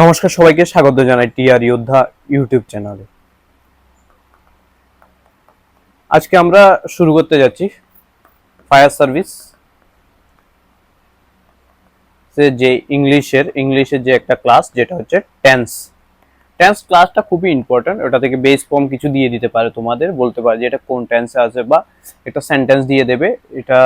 নমস্কার সবাইকে, স্বাগত জানাই টিআর যোদ্ধা ইউটিউব চ্যানেলে। আজকে আমরা শুরু করতে যাচ্ছি ফায়ার সার্ভিস। যে ইংলিশের ইংলিশের যে একটা ক্লাস, যেটা হচ্ছে টেন্স। টেন্স ক্লাসটা খুবই ইম্পর্ট্যান্ট ওটা থেকে বেস ফর্ম কিছু দিয়ে দিতে পারে তোমাদের, বলতে পারে যে এটা কোন টেন্সে আছে বা একটা সেন্টেন্স দিয়ে দেবে, এটা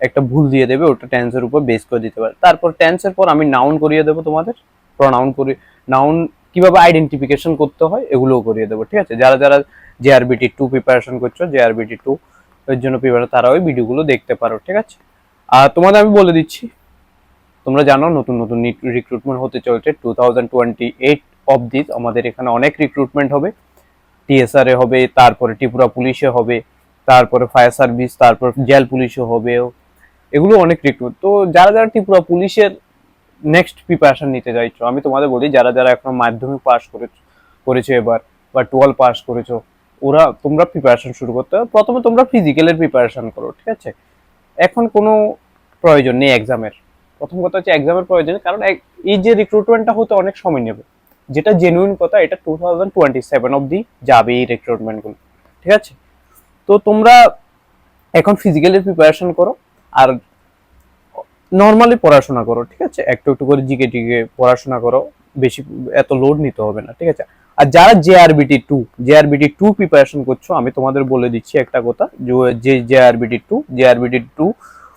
একটা ভুল দিয়ে দেবে, ওটা টেন্সের উপর বেস করে দিতে পারে। তারপর টেন্সের পর আমি নাউন করিয়ে দেবো তোমাদের। প্রনাউন করি নাউন কীভাবে আইডেন্টিফিকেশন করতে হয়, এগুলোও করিয়ে দেবো, ঠিক আছে? যারা যারা জেআরবিটি টু প্রিপারেশন করছ জেআরবিটি টু এর জন্য প্রিপারেশন তারা ওই ভিডিওগুলো দেখতে পারো, ঠিক আছে? আর তোমাদের আমি বলে দিচ্ছি, তোমরা জানো নতুন নতুন রিক্রুটমেন্ট হতে চলছে। টু থাউজেন্ড টোয়েন্টি এইট অবধি আমাদের এখানে অনেক রিক্রুটমেন্ট হবে। টিএসআর এ হবে, তারপরে ত্রিপুরা পুলিশে হবে, তারপরে ফায়ার সার্ভিস তারপর জেল পুলিশে হবে এগুলো অনেক রিক্রুট তো যারা যারা ত্রিপুরা পুলিশের নেক্সট প্রিপারেশন নিতে চাইছো। আমি তোমাদের বলি, যারা যারা এখনও মাধ্যমিক পাস করেছ করেছ এবার, বা টুয়েলভ পাস করেছ, ওরা তোমরা প্রিপারেশন শুরু করতে হবে। প্রথমে তোমরা ফিজিক্যালের প্রিপারেশন করো, ঠিক আছে? এখন কোনো প্রয়োজন নেই এক্সামের প্রথম কথা হচ্ছে এক্সামের প্রয়োজন কারণ এই যে রিক্রুটমেন্টটা হতে অনেক সময় নেবে। যেটা জেনুইন কথা, এটা টু থাউজেন্ড টোয়েন্টি সেভেন অব্দি যাবে এই রিক্রুটমেন্টগুলো ঠিক আছে? তো তোমরা এখন ফিজিক্যালের প্রিপারেশন করো, আর নর্মালি পড়াশোনা করো, ঠিক আছে? একটু একটু করে জিকে টিকে পড়াশোনা করো, বেশি এত লোড নিতে হবে না, ঠিক আছে? আর যারা J JRBT two J JRBT two preparation করছ, আমি তোমাদের বলে দিচ্ছি একটা কথা, যে- JRBT two J JRBT two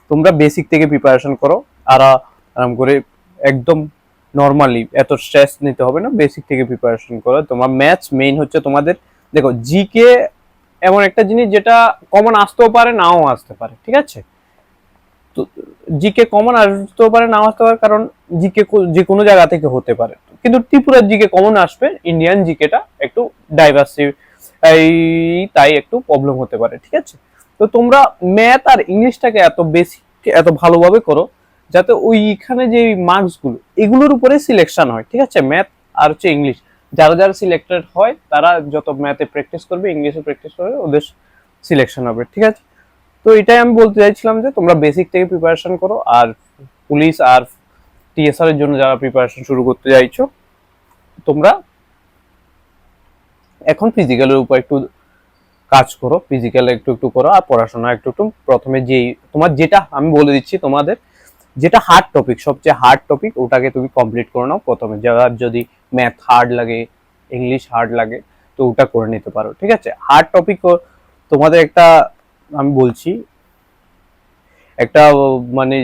তোমরা বেসিক থেকে প্রিপারেশন করো, আর, আরাম করে একদম নর্মালি এত স্ট্রেস নিতে হবে না বেসিক থেকে প্রিপারেশন করো। তোমার ম্যাথস মেইন হচ্ছে তোমাদের, দেখো, জিকে এমন একটা জিনিস যেটা কমন আসতেও পারে, নাও আসতে পারে, ঠিক আছে? তো জিকে কমন আসতেও পারে, নাও আসতে পারে, কারণ জিকে যে কোনো জায়গা থেকে হতে পারে। কিন্তু ত্রিপুরার জিকে কমন আসবে ইন্ডিয়ান জিকেটা একটু ডাইভার্সি তাই একটু প্রবলেম হতে পারে, ঠিক আছে? তো তোমরা ম্যাথ আর ইংলিশটাকে এত বেশি এত ভালোভাবে করো, যাতে ওইখানে যে মার্কসগুলো এগুলোর উপরে সিলেকশন হয়, ঠিক আছে? ম্যাথ আর হচ্ছে ইংলিশ। যারা যারা সিলেক্টেড হয়, তারা যত ম্যাথে প্র্যাকটিস করবে, ইংলিশে প্র্যাকটিস করবে, ওদের সিলেকশন হবে, ঠিক আছে? তো এটাই আমি বলতে চাইছিলাম যে তোমরা বেসিক থেকে প্রিপারেশন করো আর পুলিশ আর টিএসআর এর জন্য যারা প্রিপারেশন শুরু করতে চাইছো, তোমরা এখন ফিজিক্যালের উপর একটু কাজ করো ফিজিক্যাল একটু একটু করো আর পড়াশোনা একটু একটু প্রথমে যেই তোমার যেটা আমি বলে দিচ্ছি তোমাদের যেটা হার্ড টপিক সবচেয়ে হার্ড টপিক ওটাকে তুমি কমপ্লিট করে নাও প্রথমে। যারা যদি ম্যাথ হার্ড লাগে ইংলিশ হার্ড লাগে, তো ওটা করে নিতে পারো, ঠিক আছে? হার্ড টপিক তোমাদের একটা আমি বলছি, একটা মানে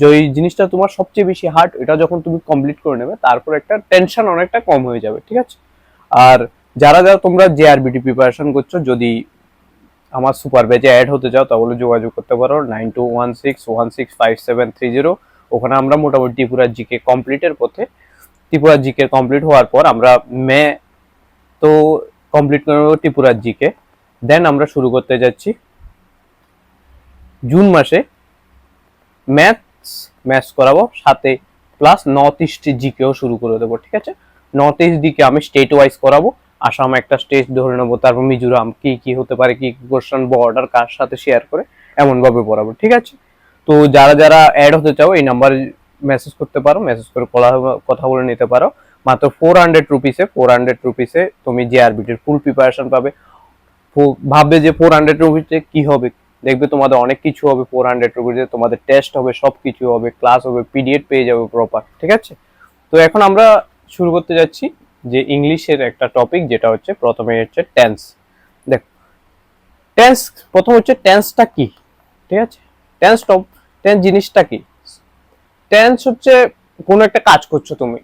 যে জিনিসটা তোমার সবচেয়ে বেশি হার্ড এটা যখন তুমি কমপ্লিট করে নেবে, তারপর একটা টেনশন অনেকটা কম হয়ে যাবে, ঠিক আছে? আর যারা যারা তোমরা জেআরবিটি প্রিপারেশন করছ, যদি আমার সুপার ব্যাচে অ্যাড হতে চাও, তাহলে যোগাযোগ করতে পারো nine two one six one six five seven three zero ওখানে আমরা মোটামুটি ত্রিপুরা জিকে কমপ্লিটের পথে, ত্রিপুরা জিকে কমপ্লিট হওয়ার পর আমরা মে তো কমপ্লিট করে নেব ত্রিপুরা জিকে দেন আমরা শুরু করতে যাচ্ছি। জুন মাসে ম্যাথস ম্যাথস করাবো, সাথে প্লাস নর্থ ইস্ট জিকেও শুরু করে দেবো, ঠিক আছে? নর্থ ইস্ট দিকে আমি স্টেট ওয়াইজ করাবো, আসাম একটা স্টেট ধরে নেব, তারপর মিজোরাম, কি কি হতে পারে, কি কোশ্চেন বর্ডার কার সাথে শেয়ার করে এমন ভাবে পড়াবো, ঠিক আছে? তো যারা যারা অ্যাড হতে চাও, এই নাম্বারে মেসেজ করতে পারো মেসেজ করে কথা বলে নিতে পারো। মাত্র ফোর হান্ড্রেড রুপিসে ফোর হান্ড্রেড রুপিসে তুমি জিআরবিটির ফুল প্রিপারেশন পাবে। ভাববে যে ফোর হান্ড্রেড রুপিসে কি হবে দেখবে তোমাদের অনেক কিছু হবে ফোর হান্ড্রেড রুপিসে তোমাদের টেস্ট হবে সব কিছু হবে ক্লাস হবে পিডিএফ পেয়ে যাবে প্রপার ঠিক আছে? তো এখন আমরা শুরু করতে যাচ্ছি যে ইংলিশের একটা টপিক যেটা হচ্ছে প্রথমে হচ্ছে টেন্স দেখ টেন্স প্রথম হচ্ছে টেন্সটা কি? ঠিক আছে? টেন্স টপ টেন্স জিনিসটা কি? টেন্স হচ্ছে কোনো একটা কাজ করছ তুমি।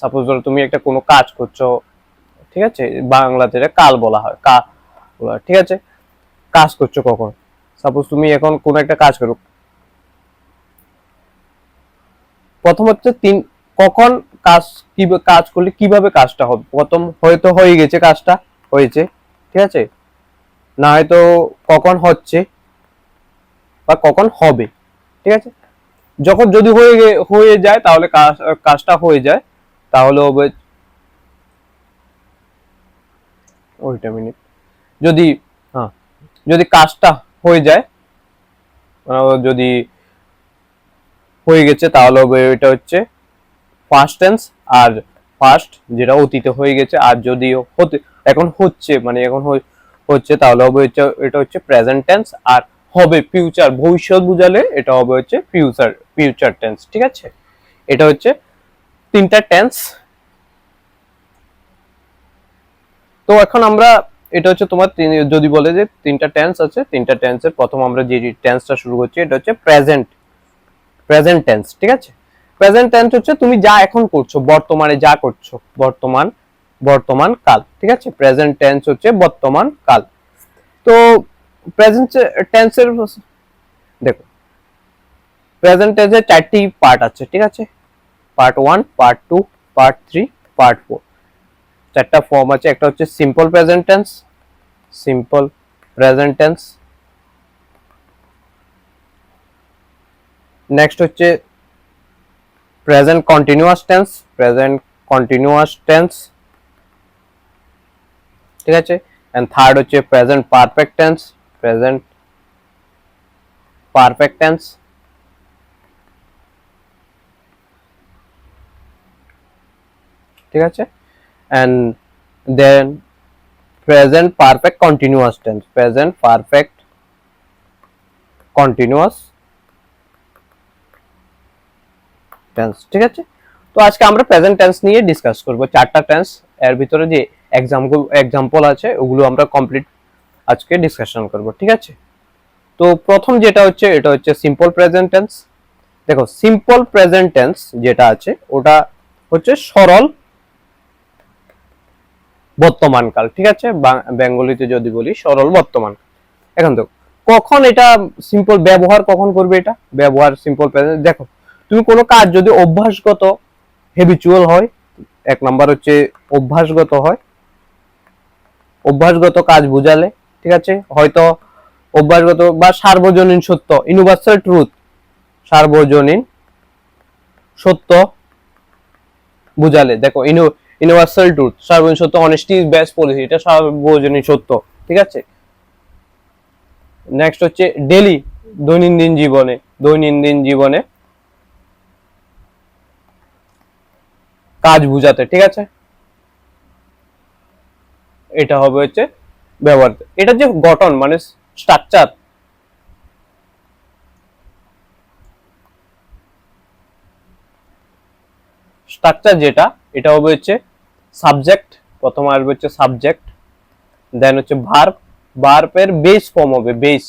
সাপোজ ধরো তুমি একটা কোনো কাজ করছ, ঠিক আছে? বাংলাতে কাল বলা হয়, কা ঠিক আছে? কাজ করছ কখন? সাপোজ তুমি এখন কোনো একটা কাজ করো। প্রথম হচ্ছে তিন, কখন কাজ কি কাজ করলে কীভাবে কাজটা হবে? প্রথম হয়তো হয়ে গেছে কাজটা, হয়েছে, ঠিক আছে? না হয়তো কখন হচ্ছে বা কখন হবে, ঠিক আছে? যখন যদি হয়ে হয়ে যায় তাহলে কাজ- কাজটা হয়ে যায়, তাহলে হবে ওইটা মিনিট। যদি হ্যাঁ যদি কাজটা হয়ে যায়। যদি হয়ে গেছে, তাহলে হবে এটা হচ্ছে ফার্স্ট টেন্স আর ফার্স্ট যেটা অতীতে হয়ে গেছে, আর যদি হতে, এখন হচ্ছে মানে এখন হচ্ছে, তাহলে হবে হচ্ছে, এটা হচ্ছে প্রেজেন্ট টেন্স আর হবে ফিউচার ভবিষ্যৎ বুঝালে এটা হবে হচ্ছে ফিউচার ফিউচার টেন্স ঠিক আছে? এটা হচ্ছে তিনটা টেন্স তো এখন আমরা এটা হচ্ছে তোমার যদি বলে যে তিনটা টেন্স আছে, তিনটা টেন্সের প্রথম আমরা যে টেন্সটা শুরু করছি, এটা হচ্ছে প্রেজেন্ট প্রেজেন্ট টেন্স ঠিক আছে? প্রেজেন্ট টেন্স হচ্ছে তুমি যা এখন করছ, বর্তমানে যা করছ, বর্তমান বর্তমান কাল, ঠিক আছে? প্রেজেন্ট টেন্স হচ্ছে বর্তমান কাল। তো প্রেজেন্ট টেন্সের দেখো প্রেজেন্ট টেন্সের চারটি পার্ট আছে, ঠিক আছে? Part one part two part three part four চারটা ফর্ম আছে, একটা হচ্ছে simple present tense simple present tense next হচ্ছে present continuous tense present continuous tense ঠিক আছে? এন্ড থার্ড হচ্ছে present perfect tense present perfect tense ঠিক আছে? And then present perfect continuous tense. Present perfect continuous tense ঠিক আছে? তো আজকে আমরা প্রেজেন্ট টেন্স নিয়ে ডিসকাস করব। চারটা টেন্স এর ভিতরে যে এক্সাম্পল এক্সাম্পল আছে, ওগুলো আমরা কমপ্লিট আজকে ডিসকাশন করব, ঠিক আছে? তো প্রথম যেটা হচ্ছে, এটা হচ্ছে সিম্পল প্রেজেন্ট টেন্স দেখো সিম্পল প্রেজেন্ট টেন্স যেটা আছে, ওটা হচ্ছে সরল বর্তমানকাল, ঠিক আছে? বেঙ্গলিতে যদি বলি, সরল বর্তমান। এখন দেখো, কখন এটা সিম্পল ব্যবহার, কখন করবে এটা? ব্যবহার সিম্পল দেখো, তুমি কোনো কাজ যদি অভ্যাসগত হেবিচুয়াল হয়, এক নাম্বার হচ্ছে অভ্যাসগত হয়, অভ্যাসগত কাজ বুঝালে, ঠিক আছে? হয়তো অভ্যাসগত বা সার্বজনীন সত্য ইউনিভার্সাল ট্রুথ সার্বজনীন সত্য বুঝালে। দেখো ইনু ইউনিভার্সাল ট্রুথ সার্বজনীন সত্য অনেস্টি ইজ বেস্ট পলিসি এটা সার্বজনীন সত্য, ঠিক আছে? নেক্সট হচ্ছে ডেলি দৈনন্দিন জীবনে দৈনন্দিন জীবনে কাজ বুঝাতে, ঠিক আছে? এটা হবে হচ্ছে ব্যবহার। এটা যে গঠন মানে স্ট্রাকচার স্ট্রাকচার যেটা, এটা হবে হচ্ছে সাবজেক্ট প্রথম আসবে হচ্ছে সাবজেক্ট দেন হচ্ছে ভার্ব ভার্বের বেস ফর্ম হবে base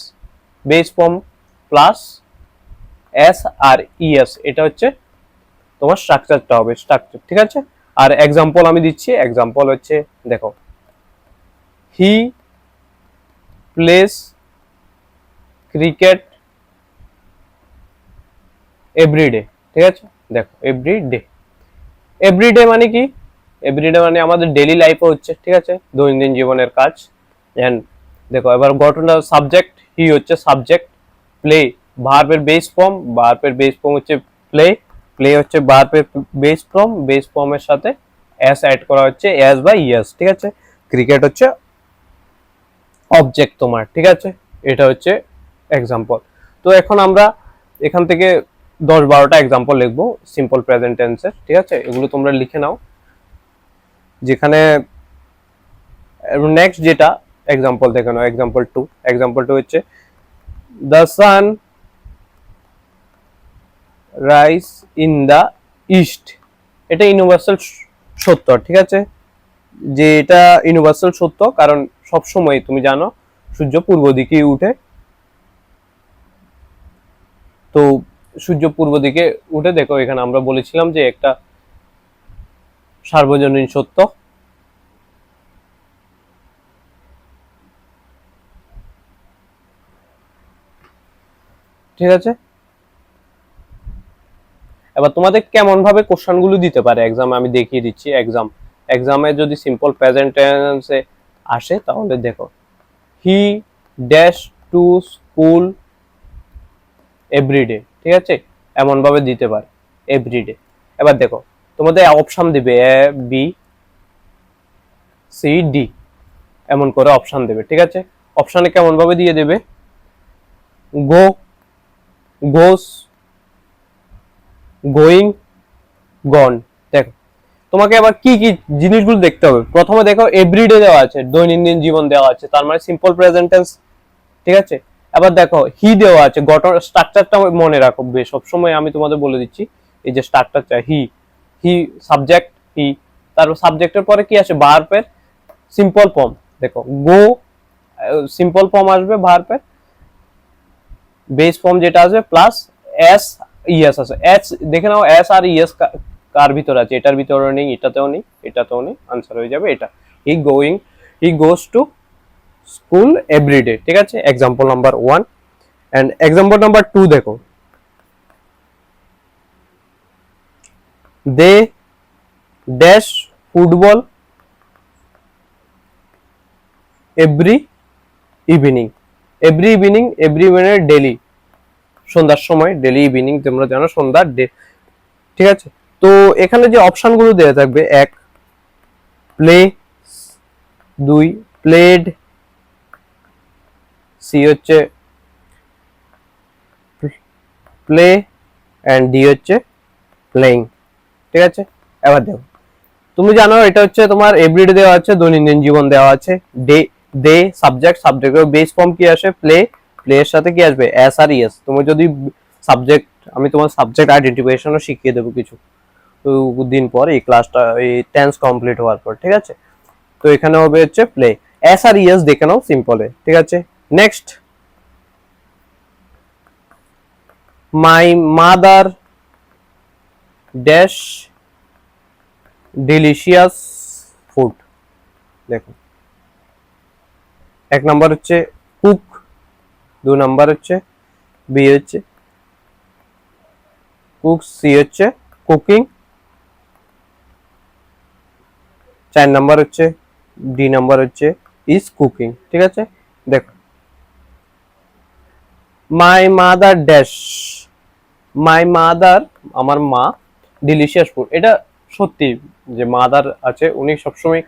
base form plus S আর ইএস এটা হচ্ছে তোমার স্ট্রাকচারটা হবে স্ট্রাকচার ঠিক আছে? আর এক্সাম্পল আমি দিচ্ছি এক্সাম্পল হচ্ছে, দেখো হি প্লেস ক্রিকেট এভরিডে ঠিক আছে? দেখো এভরিডে এভরিডে মানে কি? এভরিডে মানে আমাদের ডেলি লাইফে হচ্ছে, ঠিক আছে? দৈনন্দিন জীবনের কাজ। এন্ড দেখো, এবার ঘটনা সাবজেক্ট হি হচ্ছে সাবজেক্ট প্লে ভার্বের বেস ফর্ম ভার্বের বেস ফর্ম হচ্ছে প্লে প্লে হচ্ছে ভার্বের বেস ফর্ম বেস ফর্মের সাথে এস অ্যাড করা হচ্ছে এস বা ইএস ঠিক আছে? ক্রিকেট হচ্ছে অবজেক্ট তোমার, ঠিক আছে? এটা হচ্ছে এক্সাম্পল তো এখন আমরা এখান থেকে দশ বারোটা এক্সাম্পল লিখব সিম্পল প্রেজেন্ট টেন্সের ঠিক আছে? এগুলো তোমরা লিখে নাও। যেখানে নেক্সট যেটা এক্সাম্পল দেখে নাও এক্সাম্পল টু এক্সাম্পল টু হচ্ছে the sun rise in the east এটা ইউনিভার্সাল সত্য ঠিক আছে? যে এটা ইউনিভার্সাল সত্য কারণ সব সময় তুমি জানো, সূর্য পূর্ব দিকে উঠে। তো সূর্য পূর্ব দিকে উঠে, দেখো এখানে আমরা বলেছিলাম যে একটা সার্বজনীন সত্য। ঠিক আছে? এবার তোমাদের কেমন ভাবে কোশ্চেনগুলো দিতে পারে? এক্সামে আমি দেখিয়ে দিচ্ছি। এক্সাম এক্সামে যদি সিম্পল প্রেজেন্ট টেন্সে আসে, তাহলে দেখো। He dash to school everyday ঠিক আছে? এমন ভাবে দিতে পারে এভরিডে এবার দেখো তোমাদের অপশন দিবে এ বি সি ডি এমন করে অপশন দেবে, ঠিক আছে? অপশনে কেমন ভাবে দিয়ে দেবে? গো গোস গোয়িং গন দেখো, তোমাকে আবার কি কি জিনিসগুলো দেখতে হবে? প্রথমে দেখো এভরিডে দেওয়া আছে, দৈনন্দিন জীবন দেওয়া আছে, তার মানে সিম্পল প্রেজেন্ট টেন্স ঠিক আছে? আবার দেখো হি দেওয়া আছে, গঠন স্ট্রাকচারটা মনে রাখো বেশ সবসময় আমি তোমাদের বলে দিচ্ছি, এই যে স্ট্রাকচারটা হি হি সাবজেক্ট হি তারপর সাবজেক্টের পরে কি আছে ভার্বের সিম্পল ফর্ম দেখো গো সিম্পল ফর্ম আসবে ভার্বের বেস ফর্ম যেটা আসবে প্লাস এস ইএস আছে এস দেখে নাও এস আর ইএস কার ভিতরে আছে? এটার ভিতরে নেই, এটাতেও নেই এটাতেও নেই আনসার হয়ে যাবে এটা। He going he goes to school everyday ঠিক আছে? Example number one and example number two দেখো। They dash football every evening. Every evening, every মানে ডেলি সন্ধ্যার সময় ডেলি ইভিনিং, তোমরা জানো সন্ধ্যার ডে ঠিক আছে? তো এখানে যে অপশনগুলো দেওয়া থাকবে, এক, প্লে, দুই, প্লেড, সি হচ্ছে প্লে অ্যান্ড ডি হচ্ছে প্লেইং ঠিক আছে? এবার দেখো। তুমি জানো এটা হচ্ছে তোমার এভরিডে দেওয়া আছে, দৈনন্দিন জীবন দেওয়া আছে। ডে দে সাবজেক্ট সাবজেক্টের বেস ফর্ম কি আসে? প্লে প্লে এর সাথে কি আসবে? এস আর ইএস তুমি যদি সাবজেক্ট আমি তোমার সাবজেক্ট আইডেন্টিফিকেশনও শিখিয়ে দেবো কিছু। তো দিন পর এই ক্লাসটা এই টেন্স কমপ্লিট হওয়ার পর, ঠিক আছে? তো এখানে হবে হচ্ছে প্লে এস আর ইএস দেখে নাও সিম্পলে ঠিক আছে? Next my mother dash delicious food দেখো এক নাম্বার হচ্ছে কুক দু নাম্বার হচ্ছে বি হচ্ছে কুক সি হচ্ছে কুকিং চার নাম্বার হচ্ছে ডি নাম্বার হচ্ছে ইজ কুকিং ঠিক আছে? দেখো my mother dash my mother আমার মা ডিলিশিয়াস ফুড এটা সত্যি যে মাদার আছে, উনি সবসময়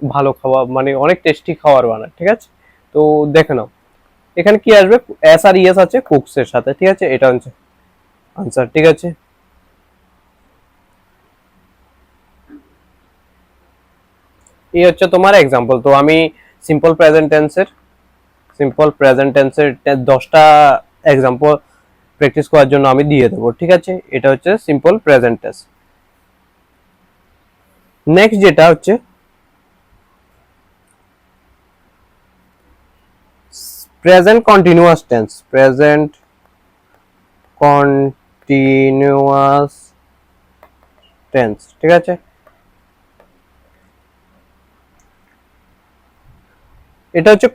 ভালো খাওয়া মানে অনেক টেস্টি খাবার বানায়, ঠিক আছে? তো দেখে নাও। এখানে কি আসবে? এস আর ইএস আছে কুকস এর সাথে, ঠিক আছে? এটা হচ্ছে আনসার ঠিক আছে? এই হচ্ছে তোমার এক্সাম্পল তো আমি সিম্পল প্রেজেন্ট টেন্সের সিম্পল প্রেজেন্ট টেন্সের দশটা এক্সাম্পল প্র্যাকটিস করার জন্য আমি দিয়ে দেবো, ঠিক আছে? এটা হচ্ছে সিম্পল প্রেজেন্ট টেন্স নেক্সট যেটা হচ্ছে present continuous tense present continuous tense ঠিক আছে? এটা হচ্ছে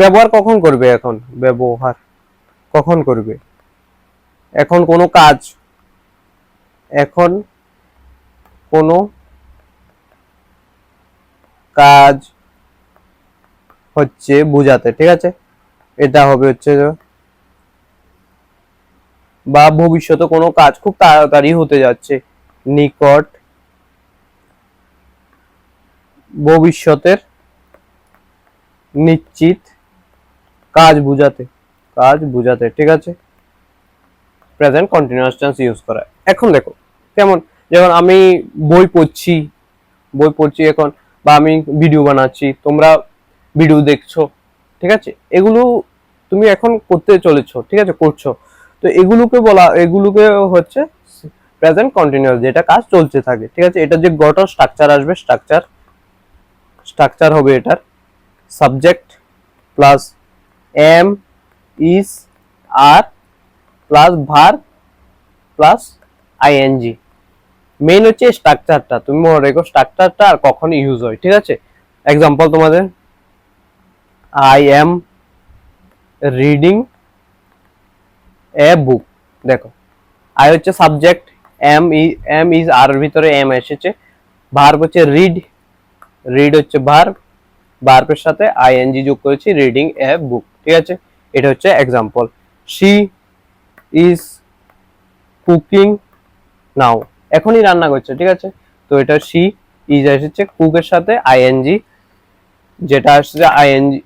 ব্যবহার কখন করবে এখন? ব্যবহার কখন করবে? এখন কোনো কাজ, এখন কোনো কাজ হচ্ছে বুঝাতে, ঠিক আছে? এটা হবে হচ্ছে বা ভবিষ্যতে কোনো কাজ খুব তাড়াতাড়ি হতে যাচ্ছে, নিকট ভবিষ্যতের নিশ্চিত কাজ বুঝাতে কাজ বুঝাতে, ঠিক আছে? প্রেজেন্ট কন্টিনিউয়াস টেন্স ইউজ করা। এখন দেখো, কেমন? যেমন আমি বই পড়ছি বই পড়ছি এখন বা আমি ভিডিও বানাচ্ছি, তোমরা ভিডিও দেখছ, ঠিক আছে? এগুলো তুমি এখন করতে চলেছো, ঠিক আছে? করছ। তো এগুলোকে বলা, এগুলোকে হচ্ছে প্রেজেন্ট কন্টিনিউয়াস যেটা কাজ চলতে থাকে, ঠিক আছে? এটা যে গঠন স্ট্রাকচার আসবে স্ট্রাকচার স্ট্রাকচার হবে এটার। Subject plus am is are plus verb plus ING main হচ্ছে স্ট্রাকচারটা তুমি মনে রেখো স্ট্রাকচারটা আর কখন ইউজ হয়, ঠিক আছে? এক্সাম্পল তোমাদের। I am reading a book দেখো আই হচ্ছে subject am E am is are ভিতরে এম এসেছে। ভার্ব হচ্ছে রিড রিড হচ্ছে ভার্ব ভার্বের সাথে আইএনজি যোগ করেছি রিডিং এ বুক ঠিক আছে? এটা হচ্ছে example she is cooking now এখনই রান্না করছে, ঠিক আছে? তো এটা সি ইজ এসেছে, কুকের সাথে আইএনজি যেটা আসছে আইএনজি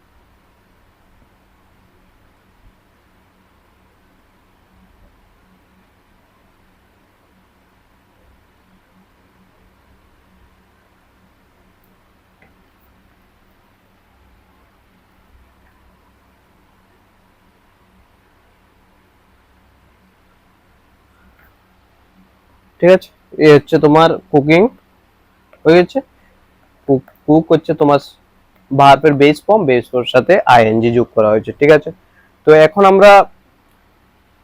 ঠিক আছে? এ হচ্ছে তোমার কুকিং হয়ে গেছে? কুক হচ্ছে তোমার ভার্বের বেস ফর্ম বেস ফর্মের সাথে আইএনজি যোগ করা হয়েছে, ঠিক আছে? তো এখন আমরা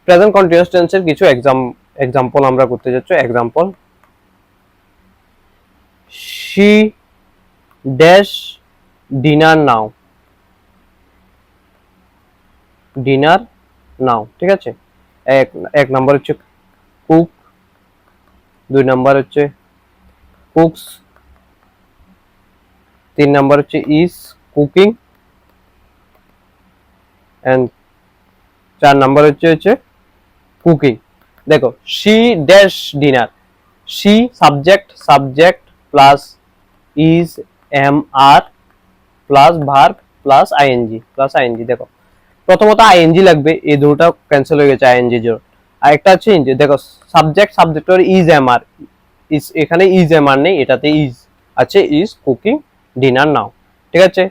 প্রেজেন্ট কন্টিনিউয়াস টেন্সের কিছু এক্সাম এক্সাম্পল আমরা করতে যাচ্ছি। Example she dash dinner now dinner now ঠিক আছে? এক এক নাম্বার হচ্ছে কুক দুই নাম্বার হচ্ছে কুকস তিন নাম্বার হচ্ছে ইজ কুকিং এন্ড চার নাম্বার হচ্ছে হচ্ছে কুকিং দেখো she dash dinner she subject subject plus is am are plus verb plus ING plus ING দেখো প্রথমত আইএনজি লাগবে এই দুটোটা ক্যান্সেল হয়ে গেছে আইএনজি জোর আর একটা হচ্ছে দেখো সাবজেক্ট সাবজেক্টের ইজ এম আর ইজ এখানে ইজ এম আর নেই, এটাতে ইজ আছে ইজ কুকিং ডিনার নাও ঠিক আছে?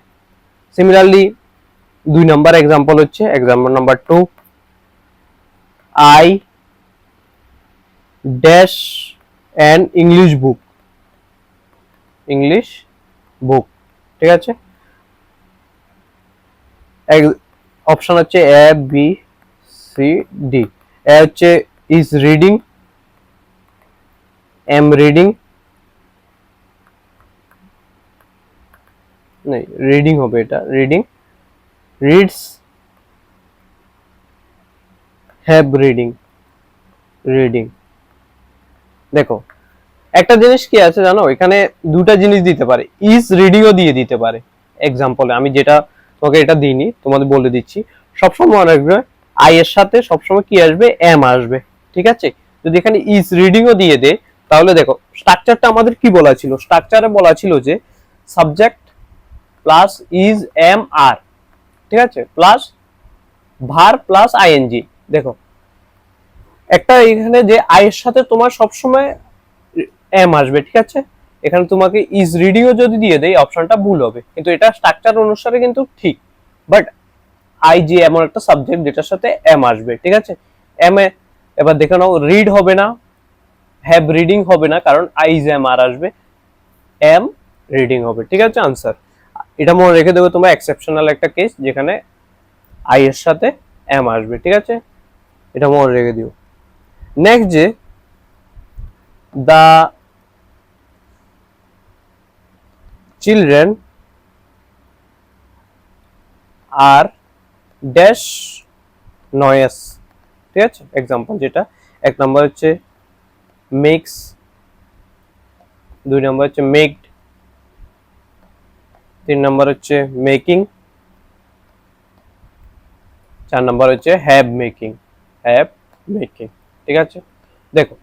সিমিলারলি দুই নাম্বার এক্সাম্পল হচ্ছে example number two I dash an English book English book ঠিক আছে? অপশন হচ্ছে A B C D A হচ্ছে is reading am reading reading হবে এটা reading reads have reading reading দেখো একটা জিনিস কি আছে জানো? এখানে দুটা জিনিস দিতে পারে। ইজ রিডিংও দিয়ে দিতে পারে। এক্সাম্পলে আমি যেটা, তোমাকে এটা দিইনি, তোমাদের বলে দিচ্ছি। সবসময় মনে রাখবে আই এর সাথে সবসময় কি আসবে? এম আসবে। ঠিক আছে? যদি এখানে ইজ রিডিংও দিয়ে দে তাহলে দেখো স্ট্রাকচারটা আমাদের কি বলা ছিল? স্ট্রাকচারে বলা ছিল যে subject plus is am are ঠিক আছে? প্লাস ভার প্লাস আইএনজি দেখো, একটা এখানে যে আই এর সাথে তোমার সবসময় এম আসবে, ঠিক আছে? এখানে তোমাকে ইজ রিডিংও যদি দিয়ে দেয় অপশনটা ভুল হবে। কিন্তু এটা স্ট্রাকচার অনুসারে কিন্তু ঠিক। বাট আই জি এমন একটা সাবজেক্ট যেটার সাথে এম আসবে, ঠিক আছে? এম এ এবার দেখে নাও রিড হবে না হ্যাভ রিডিং হবে না, কারণ আই জি এম আর আসবে। এম রিডিং হবে, ঠিক আছে আনসার এটা মনে রেখে দেবে তোমার এক্সেপশনাল একটা কেস যেখানে আই এর সাথে এম আসবে, ঠিক আছে? এটা মনে রেখে দিও। নেক্সট যে, the children are dash noise, ঠিক আছে? এক্সাম্পল যেটা, এক নম্বর হচ্ছে মেক্স দুই নম্বর হচ্ছে মেকড তিন নম্বর হচ্ছে মেকিং চার নম্বর হচ্ছে হ্যাভ মেকিং হ্যাভ মেকিং ঠিক আছে? দেখো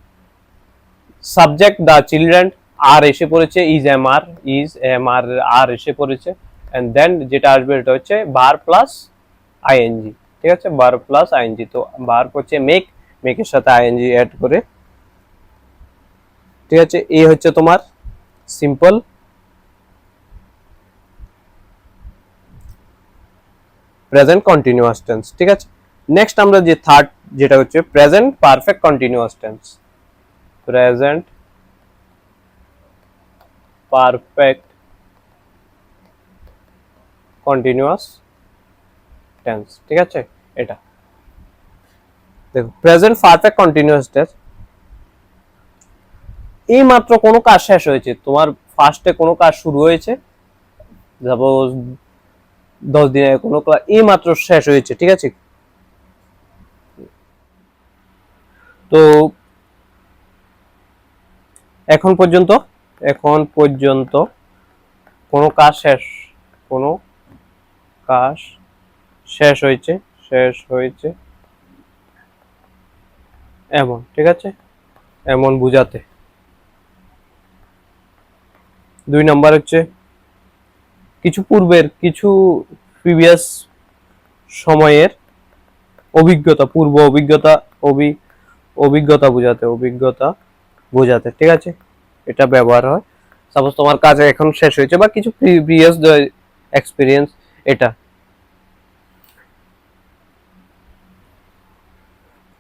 সাবজেক্ট দ্য চিলড্রেন আর এসে পড়েছে is am are is am are are এসে পড়েছে এন্ড দেন যেটা আসবে এটা হচ্ছে বার প্লাস আইএনজি ঠিক আছে? বার প্লাস আইএনজি তো বার হচ্ছে মেক মেকের সাথে আইএনজি অ্যাড করে। ঠিক আছে? এই হচ্ছে তোমার সিম্পল প্রেজেন্ট কন্টিনিউয়াস টেন্স ঠিক আছে? নেক্সট আমরা যে থার্ড যেটা হচ্ছে present perfect continuous tense present perfect continuous tense, ঠিক আছে? এটা। দেখো প্রেজেন্ট পারফেক্ট কন্টিনিউয়াস টেন্স এই মাত্র কোনো কাজ শেষ হয়েছে। তোমার ফার্স্টে কোনো কাজ শুরু হয়েছে? সাপোজ দশ দিনে কোনো ক্লাস এই মাত্র শেষ হয়েছে, ঠিক আছে? তো এখন পর্যন্ত এখন পর্যন্ত কোনো কাজ শেষ, কোনো কাজ শেষ হয়েছে শেষ হয়েছে। এমন, ঠিক আছে? এমন বুঝাতে। দুই নাম্বার হচ্ছে, কিছু পূর্বের, কিছু প্রিভিয়াস সময়ের অভিজ্ঞতা, পূর্ব অভিজ্ঞতা, অভি, অভিজ্ঞতা বোঝাতে অভিজ্ঞতা বোঝাতে, ঠিক আছে? এটা ব্যবহার হয়। সাপোজ তোমার কাজ এখন শেষ হয়েছে বা কিছু প্রিভিয়াস এক্সপিরিয়েন্স এটা।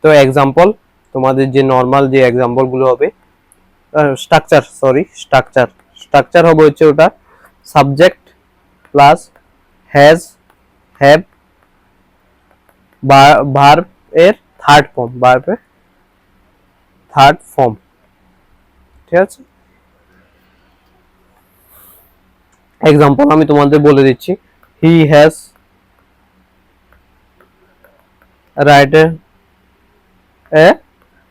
তো এক্সাম্পল তোমাদের যে নর্মাল যে এক্সাম্পলগুলো হবে স্ট্রাকচার সরি স্ট্রাকচার স্ট্রাকচার হবে হচ্ছে ওটা subject plus has have verb এর থার্ড ফর্ম ভার্বের থার্ড ফর্ম ঠিক আছে? এক্সাম্পল আমি তোমাদের বলে দিচ্ছি he has write a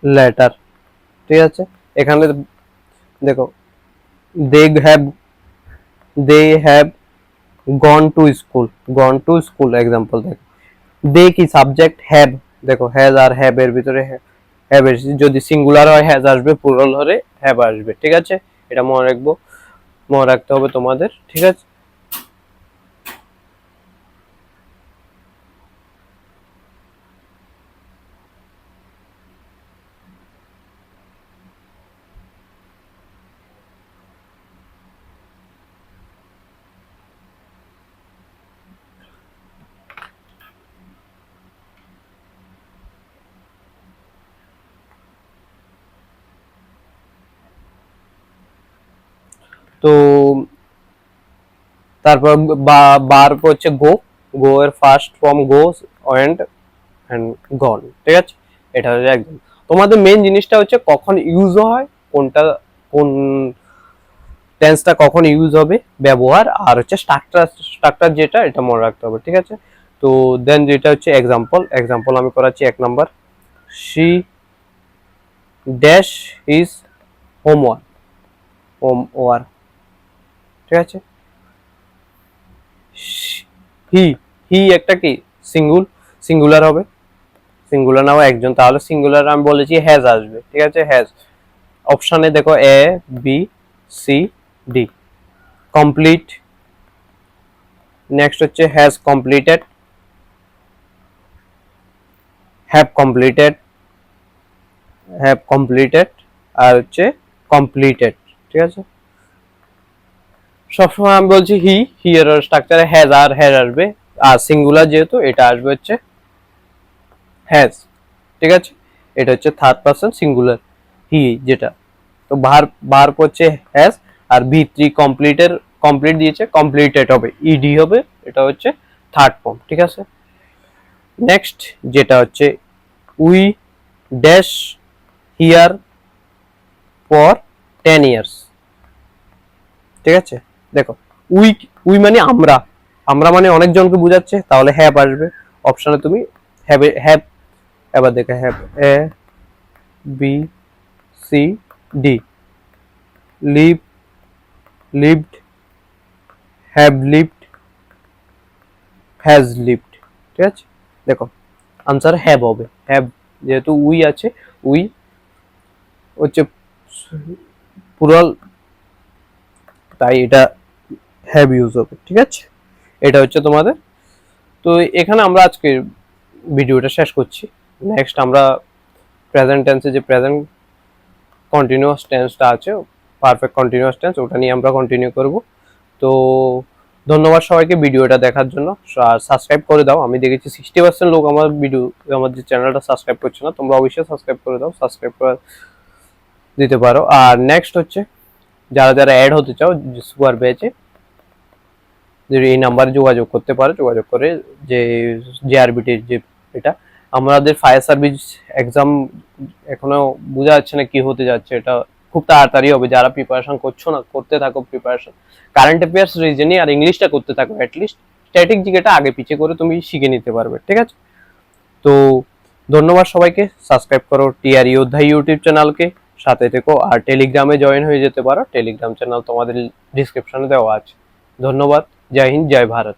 letter ঠিক আছে? এখানে দেখো they have they have gone to school gone to school example দেখো। দে কি সাবজেক্ট হ্যাভ দেখো হ্যাজ আর হ্যাভ এর ভিতরে হ্যাভ যদি সিঙ্গুলার হয় হ্যাজ আসবে প্লুরাল হলে হ্যাভ আসবে, ঠিক আছে? এটা মনে রাখব, মনে রাখতে হবে তোমাদের, ঠিক আছে? তো তারপর বার হচ্ছে গো গো এর first form goes went and gone ঠিক আছে? এটা হচ্ছে একদম। তোমাদের মেন জিনিসটা হচ্ছে কখন ইউজ হয়, কোনটা, কোন টেন্সটা কখন ইউজ হবে, ব্যবহার আর হচ্ছে স্ট্রাকচার স্ট্রাকচার যেটা, এটা মনে রাখতে হবে, ঠিক আছে? তো দেন যেটা হচ্ছে এক্সাম্পল এক্সাম্পল আমি করাচ্ছি এক number she dash is homework home work ঠিক আছে? হি হি একটা কি? সিঙ্গুল সিঙ্গুলার হবে। সিঙ্গুলার নাও একজন, তাহলে সিঙ্গুলার আমি বলেছি হ্যাজ আসবে, ঠিক আছে? হ্যাজ অপশানে দেখো A B C D complete next হচ্ছে has completed have completed have completed আর হচ্ছে কমপ্লিটেড ঠিক আছে? সবসময় আমি বলছি হি হি এর স্ট্রাকচারে হ্যাজ আর হ্যাজ আসবে। আর সিঙ্গুলার যেহেতু, এটা আসবে হচ্ছে হ্যাজ ঠিক আছে? এটা হচ্ছে থার্ড পার্সন সিঙ্গুলার হি যেটা। তো ভার ভার হচ্ছে হ্যাজ আর ভি থ্রি কমপ্লিটের কমপ্লিট দিয়েছে কমপ্লিটেড হবে। ইডি হবে, এটা হচ্ছে থার্ড ফর্ম ঠিক আছে? নেক্সট যেটা হচ্ছে we dash here for ten years ঠিক আছে? দেখো, উই উই মানে আমরা। আমরা মানে অনেকজনকে বোঝাচ্ছে, তাহলে হ্যাভ আসবে। অপশনে তুমি হ্যাভ হ্যাভ এবার দেখো have A B C D live lived have lived has lived ঠিক আছে? দেখো আনসার হ্যাভ হবে। হ্যাভ যেহেতু উই আছে, উই হচ্ছে পুরাল তাই এটা হ্যাভ ইউজ হবে ঠিক আছে? এটা হচ্ছে তোমাদের। তো এখানে আমরা আজকে ভিডিওটা শেষ করছি। নেক্সট আমরা প্রেজেন্ট টেন্সে যে প্রেজেন্ট কন্টিনিউয়াস টেন্সটা আছে পারফেক্ট কন্টিনিউয়াস টেন্স ওটা নিয়ে আমরা কন্টিনিউ করব। তো ধন্যবাদ সবাইকে ভিডিওটা দেখার জন্য। আর সাবস্ক্রাইব করে দাও। আমি দেখেছি সিক্সটি পার্সেন্ট লোক আমার ভিডিও আমার যে চ্যানেলটা সাবস্ক্রাইব করছে না, তোমরা অবশ্যই সাবস্ক্রাইব করে দাও সাবস্ক্রাইব করে দিতে পারো। আর নেক্সট হচ্ছে, যারা যারা অ্যাড হতে চাও সুপার ব্যাচে যদি এই নাম্বারে যোগাযোগ করতে পারো, যোগাযোগ করে যে জেআরবিটির যে এটা, আমাদের ফায়ার সার্ভিস এক্সাম এখনও বোঝা যাচ্ছে না কি হতে যাচ্ছে, এটা খুব তাড়াতাড়ি হবে। যারা প্রিপারেশন করছ না, করতে থাকো প্রিপারেশন কারেন্ট অ্যাফেয়ার্স রিজনিং আর ইংলিশটা করতে থাকো অ্যাটলিস্ট স্ট্যাটিক জিকেটা আগে পিছিয়ে করে তুমি শিখে নিতে পারবে, ঠিক আছে? তো ধন্যবাদ সবাইকে সাবস্ক্রাইব করো টিআর যোদ্ধা ইউটিউব চ্যানেলকে, সাথে থেকো আর টেলিগ্রামে জয়েন হয়ে যেতে পারো। টেলিগ্রাম চ্যানেল তোমাদের ডিসক্রিপশনে দেওয়া আছে। ধন্যবাদ। जय हिंद जय भारत।